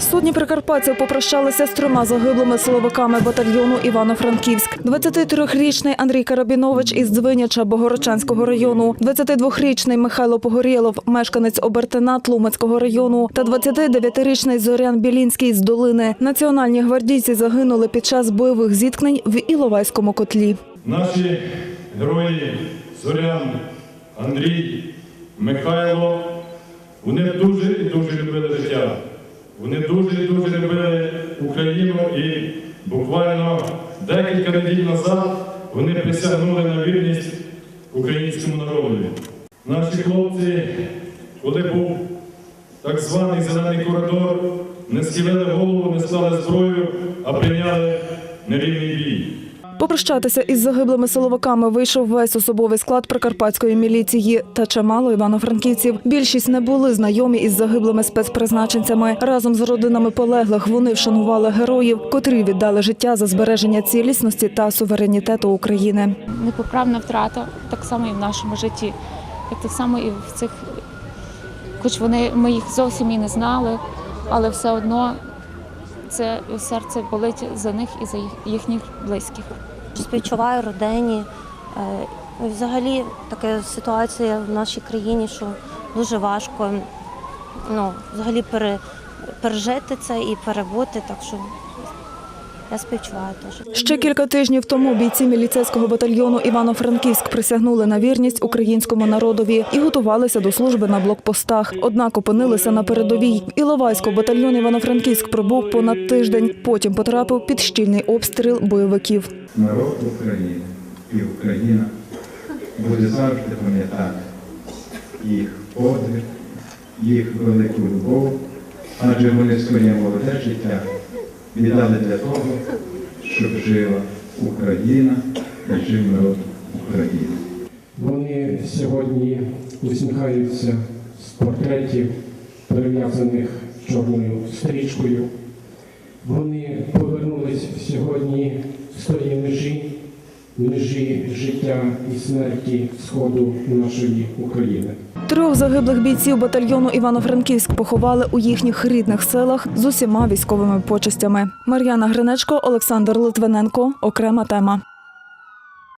Сотні прикарпатців попрощалися з трьома загиблими силовиками батальйону Івано-Франківськ. 23-річний Андрій Карабінович із Дзвиняча Богородчанського району, 22-річний Михайло Погорєлов, мешканець Обертина Тлумацького району та 29-річний Зорян Білінський з Долини. Національні гвардійці загинули під час бойових зіткнень в Іловайському котлі. Наші герої Зорян, Андрій, Михайло, вони дуже і дуже дуже любили Україну і буквально декілька неділь назад вони присягнули на вірність українському народу. Наші хлопці, коли був так званий зелений коридор, не схилили голову, не стали зброю, а прийняли нерівний бій. Попрощатися із загиблими силовиками вийшов весь особовий склад прикарпатської міліції та чимало івано-франківців. Більшість не були знайомі із загиблими спецпризначенцями. Разом з родинами полеглих вони вшанували героїв, котрі віддали життя за збереження цілісності та суверенітету України. непоправна втрата, так само і в нашому житті, як так само і в цих, хоч вони ми їх зовсім і не знали, але все одно це серце болить за них і за їхніх близьких. Співчуваю родині. Е, Взагалі така ситуація в нашій країні, що дуже важко ну, взагалі пере, пережити це і перебути. Так що я співчуваю теж. Ще кілька тижнів тому бійці міліцейського батальйону Івано-Франківськ присягнули на вірність українському народові і готувалися до служби на блокпостах. Однак опинилися на передовій. В Іловайську батальйон Івано-Франківськ пробув понад тиждень. Потім потрапив під щільний обстріл бойовиків. народ України і Україна буде завжди пам'ятати їх подвиг, їх велику любов, адже вони своє молоде життя віддали для того, щоб жила Україна і жив народ України. Вони сьогодні усміхаються з портретів, прив'язаних чорною стрічкою. Вони повернулись сьогодні з тої межі, межі життя і смерті сходу нашої України. Трьох загиблих бійців батальйону Івано-Франківськ поховали у їхніх рідних селах з усіма військовими почестями. Мар'яна Гринечко, Олександр Литвиненко. Окрема тема.